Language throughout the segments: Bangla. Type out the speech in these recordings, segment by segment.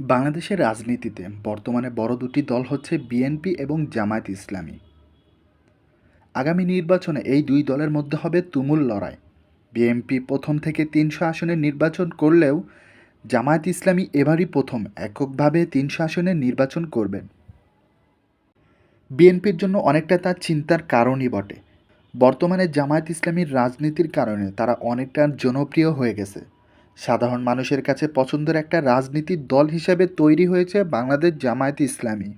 বাংলাদেশের রাজনীতিতে বর্তমানে বড় দুটি দল হচ্ছে বিএনপি এবং জামায়াত ইসলামী। আগামী নির্বাচনে এই দুই দলের মধ্যে হবে তুমুল লড়াই। বিএনপি প্রথম থেকে তিনশো আসনের নির্বাচন করলেও জামায়াত ইসলামী এবারই প্রথম এককভাবে তিনশো আসনের নির্বাচন করবেন। বিএনপির জন্য অনেকটা তার চিন্তার কারণই বটে। বর্তমানে জামায়াত ইসলামীর রাজনীতির কারণে তারা অনেকটা জনপ্রিয় হয়ে গেছে। সাধারণ মানুষের কাছে পছন্দের একটা রাজনীতির দল হিসেবে তৈরি হয়েছে বাংলাদেশ জামায়াত ইসলামী।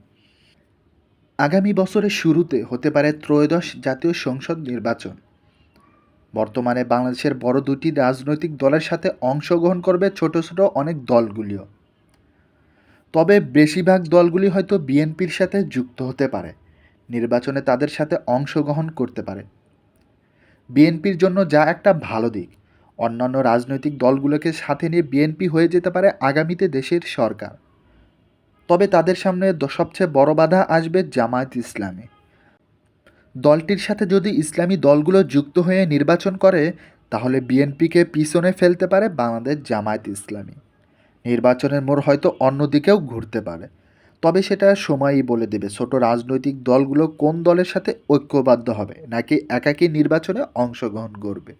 আগামী বছরের শুরুতে হতে পারে ত্রয়োদশ জাতীয় সংসদ নির্বাচন। বর্তমানে বাংলাদেশের বড় দুটি রাজনৈতিক দলের সাথে অংশগ্রহণ করবে ছোট ছোট অনেক দলগুলিও। তবে বেশিরভাগ দলগুলি হয়তো বিএনপির সাথে যুক্ত হতে পারে। নির্বাচনে তাদের সাথে অংশগ্রহণ করতে পারে। বিএনপির জন্য যা একটা ভালো দিক। অন্যান্য রাজনৈতিক দলগুলোকে সাথে নিয়ে বিএনপি হয়ে যেতে পারে আগামীতে দেশের সরকার। তবে তাদের সামনে সবচেয়ে বড় বাধা আসবে জামায়াত ইসলামী। দলটির সাথে যদি ইসলামী দলগুলো যুক্ত হয়ে নির্বাচন করে, তাহলে বিএনপিকে পিছনে ফেলতে পারে বাংলাদেশ জামায়াত ইসলামী। নির্বাচনের মোড় হয়তো অন্যদিকেও ঘুরতে পারে। তবে সেটা সময়ই বলে দেবে ছোট রাজনৈতিক দলগুলো কোন দলের সাথে ঐক্যবদ্ধ হবে, নাকি একাকী নির্বাচনে অংশগ্রহণ করবে।